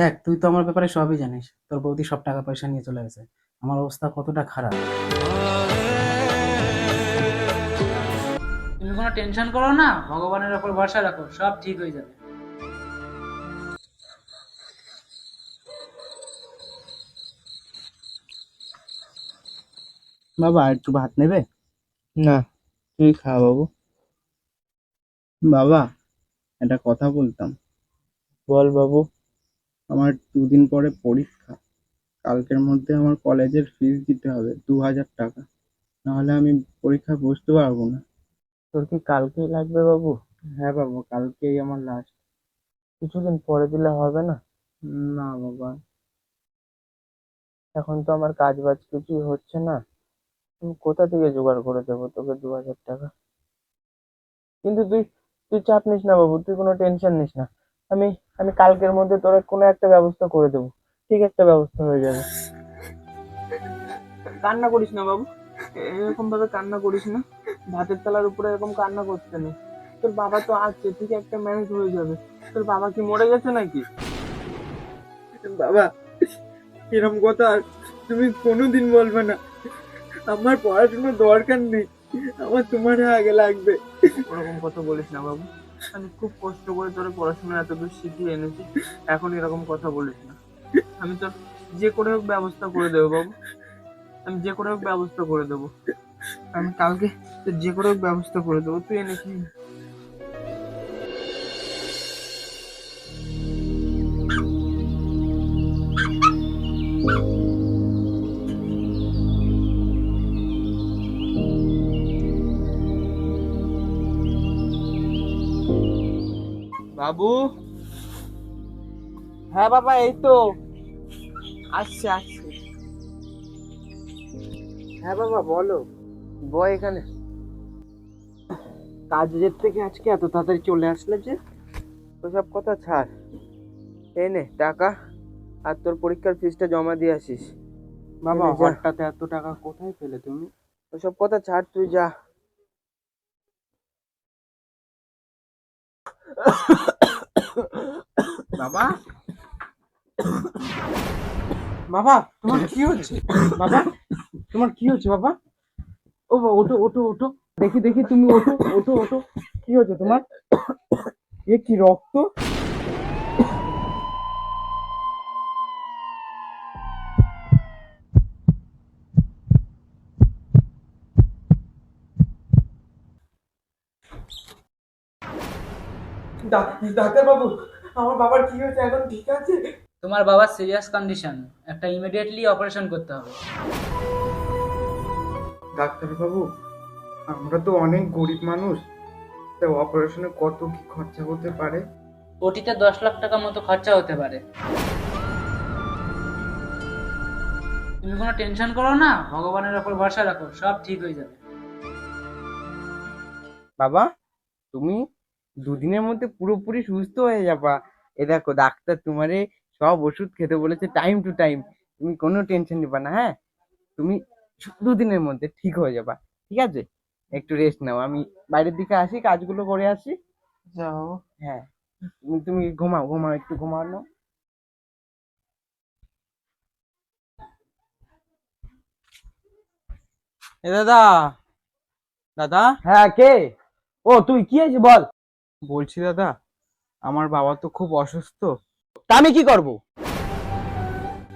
দেখ তুই তো আমার ব্যাপারে সবই জানিস। তোর বৌদি সব টাকা পয়সা নিয়ে চলে গেছে। আমার অবস্থা কতটা খারাপ। তুমি কোনো টেনশন করো না ভগবানের ওপর ভরসা রাখো সব ঠিক হয়ে যাবে। বাবা আর একটু ভাত নেবে? না তুই খা বাবু। বাবা একটা কথা বলতাম। বল বাবু। আমার দুদিন পরে পরীক্ষা। কালকের মধ্যে আমার কলেজের ফিস দিতে হবে দু হাজার টাকা। নাহলে আমি পরীক্ষায় বসতে পারব না। তোর কি কালকেই লাগবে বাবু? হ্যাঁ বাবা কালকেই আমার লাস্ট কিছুদিন পরে দিলে হবে না? না বাবা। এখন তো আমার কাজ বাজ কিছুই হচ্ছে না। আমি কোথা থেকে জোগাড় করে দেবো তোকে দু হাজার টাকা? কিন্তু তুই তুই চাপ নিস না বাবু তুই কোনো টেনশন নিস না। আমি আমি কালকের মধ্যে তোর কোনো একটা ব্যবস্থা করে দেবো। ঠিক একটা ব্যবস্থা হয়ে যাবে। কান্না করিস না বাবু। এরকম ভাবে কান্না করিস না। ভাতের থালার উপরে এরকম কান্না করতে নেই। তোর বাবা তো আছে ঠিক একটা ম্যানেজ হয়ে যাবে। তোর বাবা কি মরে গেছে নাকি? বাবা এরকম কথা আর তুমি কোনোদিন বলবে না। আমার পড়াশোনার দরকার নেই। আমার তোমার আগে লাগবে। ওরকম কথা বলিস না বাবু। আমি খুব কষ্ট করে তোর পড়াশোনা এত দূর শিখিয়ে এনেছি, এখন এরকম কথা বলিস না। আমি তোর যে করে হোক ব্যবস্থা করে দেবো বাবু। আমি যে করে হোক ব্যবস্থা করে দেবো। আমি কালকে তোর যে করে হোক ব্যবস্থা করে দেবো, তুই এনে বাবু? হ্যাঁ বাবা এই তো। আসছে আসছে। হ্যাঁ বাবা বলো। বয় এখানে। কাজের থেকে আজকে এত তাড়াতাড়ি চলে আসলে যে? ওসব কথা ছাড়। এই নে টাকা আর তোর পরীক্ষার ফিসটা জমা দিয়ে আসিস। বাবা। হঠাৎ এত টাকা কোথায় পেলে তুমি? ওসব কথা ছাড় তুই যা। বাবা? বাবা, তোমার কি হচ্ছে? বাবা, তোমার কি হচ্ছে, বাবা? ও বা, ওঠো ওঠো ওঠো। দেখি দেখি, তুমি ওঠো ওঠো ওঠো। কি হচ্ছে তোমার? এ কি রক্ত? ডাক্তার বাবু আমার বাবার কি হয়েছে এখন? ঠিক আছে? তোমার বাবার সিরিয়াস কন্ডিশন। একটা ইমিডিয়েটলি অপারেশন করতে হবে। ডাক্তার বাবু আমরা তো অনেক গরিব মানুষ। তা অপারেশনে কত কি খরচা হতে পারে? ওটিতে দশ লাখ টাকা মতো খরচা হতে পারে। তুমি কোনো টেনশন করো না ভগবানের ওপর ভরসা রাখো সব ঠিক হয়ে যাবে। বাবা তুমি দুদিনের মধ্যে পুরোপুরি সুস্থ হয়ে যাবা। এ দেখো ডাক্তার তোমারে সব ওষুধ খেতে বলেছে টাইম টু টাইম তুমি কোনো টেনশন নিবা না হ্যাঁ? তুমি দুদিনের মধ্যে ঠিক হয়ে যাবা ঠিক আছে? একটু রেস্ট নাও। আমি বাইরের দিকে আসি কাজগুলো করে আসি। যাও। হ্যাঁ তুমি তুমি ঘুমাও ঘুমাও একটু ঘুমাও না এ দাদা দাদা? হ্যাঁ কে? ও তুই কি হয়েছে বল? বলছি দাদা আমার বাবা তো খুব অসুস্থ। তা আমি কি করব?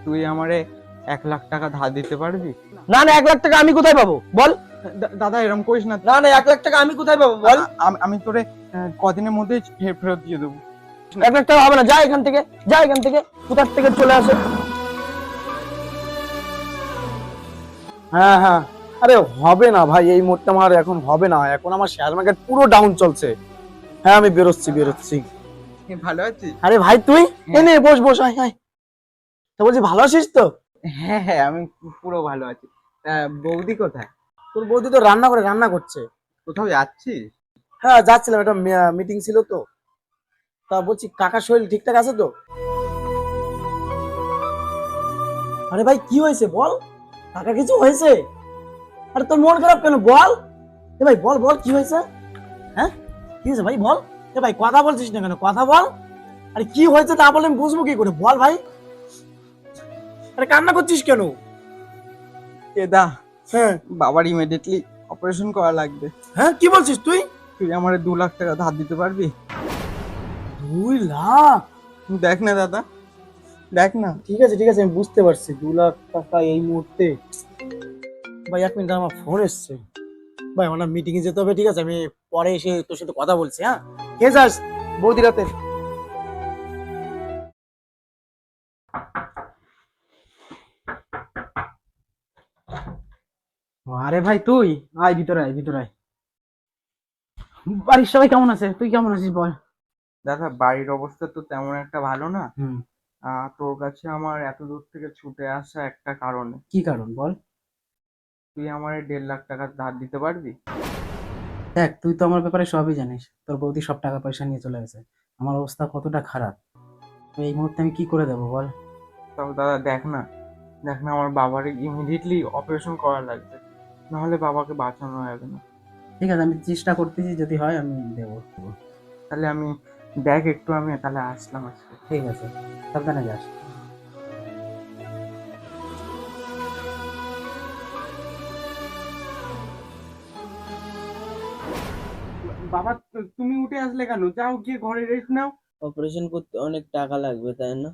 তুই আমারে এক লাখ টাকা ধার দিতে পারবি? না না এক লাখ টাকা আমি কোথায় পাবো? বল। দা- দাদা এরকম করিস না। না না এক লাখ টাকা আমি কোথায় পাবো? বল। আ- আমি- আমি তোরে আহ, কদিনের মধ্যে ফে- ফেরত দিয়ে দেবো। এক লাখ টাকা হবে না যা এখান থেকে যা এখান থেকে কোথার থেকে চলে আসে। হ্যাঁ হ্যাঁ। আরে হবে না ভাই এই মোটটা আমার এখন হবে না। এখন আমার শেয়ার মার্কেট পুরো ডাউন চলছে। হ্যাঁ আমি বেরোচ্ছি বেরোচ্ছি। ভালো আছিস? আরে ভাই তুই? এ নে বস বস আয় আয়। তা বলছি ভালো আছিস তো? হ্যাঁ হ্যাঁ আমি পুরো ভালো আছি। বৌদি কোথায়? তোর বৌদি তো রান্না করে রান্না করছে। কোথাও যাচ্ছিস? হ্যাঁ যাচ্ছিলাম একটা মিটিং ছিল তো। তা বলছি কাকার শরীর ঠিকঠাক আছে তো? আরে ভাই কি হয়েছে বল? কাকা কিছু হয়েছে? আরে তোর মন খারাপ কেন? বল। এ ভাই বল বল কি হয়েছে? হ্যাঁ? কি হয়েছে ভাই বল। এ ভাই কথা বলছিস না কেন? কথা বল। আরে কি হয়েছে তা বলে আমি বুঝব কি করে? বল ভাই। আরে কান্না করছিস কেন? কেদা হ্যাঁ। বাবার ইমিডিয়েটলি অপারেশন করা লাগবে। হ্যাঁ কি বলছিস তুই? তুই আমার দু লাখ টাকা ধার দিতে পারবি? দুই লাখ? দেখ না দাদা দেখ না। ঠিক আছে ঠিক আছে আমি বুঝতে পারছি। দু লাখ টাকা এই মুহূর্তে। ভাই এক মিনিট আমার ফোন এসছে। ভাই আমার মিটিং এ যেতে হবে ঠিক আছে? আমি পরে এসে তোর সাথে কথা বলছি হ্যাঁ? কে যাস বৌদি রাতে আরে ভাই তুই? আয় ভিতরে আয় ভিতরে আয়। বাড়ির সবাই কেমন আছে? তুই কেমন আছিস বল। দাদা বাড়ির অবস্থা তো তেমন একটা ভালো না। তোর কাছে আমার এত দূর থেকে ছুটে আসা একটা কারণে। কি কারণ বল? তুই আমার দেড় লাখ টাকা ধার দিতে পারবি? দেখ তুই তো আমার ব্যাপারে সবই জানিস। তোর বৌদি সব টাকা পয়সা নিয়ে চলে গেছে। আমার অবস্থা কতটা খারাপ? তো এই মুহূর্তে আমি কি করে দেবো বল? তাও দাদা দেখ না দেখ না আমার বাবার ইমিডিয়েটলি অপারেশন করা লাগবে। নাহলে বাবাকে বাঁচানো যাবে না। ঠিক আছে আমি চেষ্টা করতেছি যদি হয় আমি দেবো। তাহলে আমি দেখ একটু আমি তাহলে আসলাম আজকে। ঠিক আছে সাবধানে যাস। বাবা তুমি উঠে আসলে কেন? যাও গিয়ে ঘরে রেস্ট নাও। অপারেশন করতে অনেক টাকা লাগবে তাই না?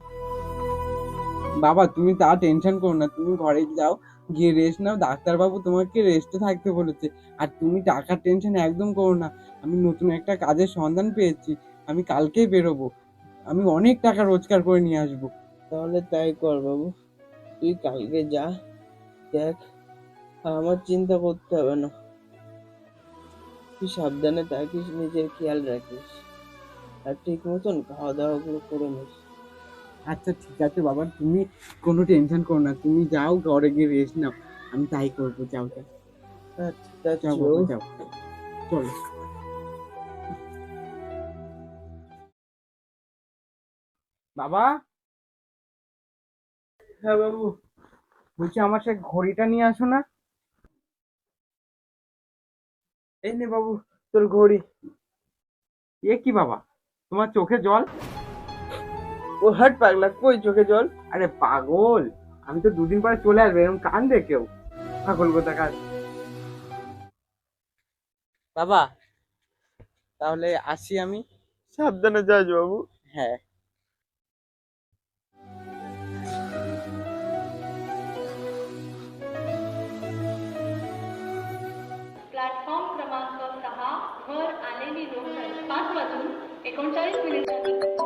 বাবা তুমি তা টেনশন করো না তুমি ঘরে যাও গিয়ে রেস্ট নাও। ডাক্তারবাবু তোমাকে রেস্টে থাকতে বলেছে। আর তুমি টাকার টেনশন একদম করো না। আমি নতুন একটা কাজের সন্ধান পেয়েছি। আমি কালকেই বেরোবো। আমি অনেক টাকা রোজগার করে নিয়ে আসব। তাহলে তাই কর বাবু। তুই কালকে যা দেখ। আমার চিন্তা করতে হবে না। তুই সাবধানে থাকিস নিজের খেয়াল রাখিস। আর ঠিক মতন খাওয়া দাওয়া গুলো করে নিস। আচ্ছা ঠিক আছে বাবা তুমি কোনো টেনশন করো না তুমি যাও ঘরে গিয়ে রেস্ট নাও আমি তাই করব যাও যাও। যাও বাবা যাও। চলো। বাবা? হ্যাঁ বাবু। বলছি আমার সে ঘড়িটা নিয়ে আসো না। এই নে বাবু তোর ঘড়ি। এ কি বাবা তোমার চোখে জল? ও হাট পাগলা কই চোখে জল? আরে পাগল আমি তো দুদিন পরে চলে আসব এরকম কান্দে কেউ। পাগল কোথাকার? বাবা তাহলে আসি আমি? সাবধানে যাস বাবু। হ্যাঁ। पाच वाजून एकोणचाळीस मिनिटांनी.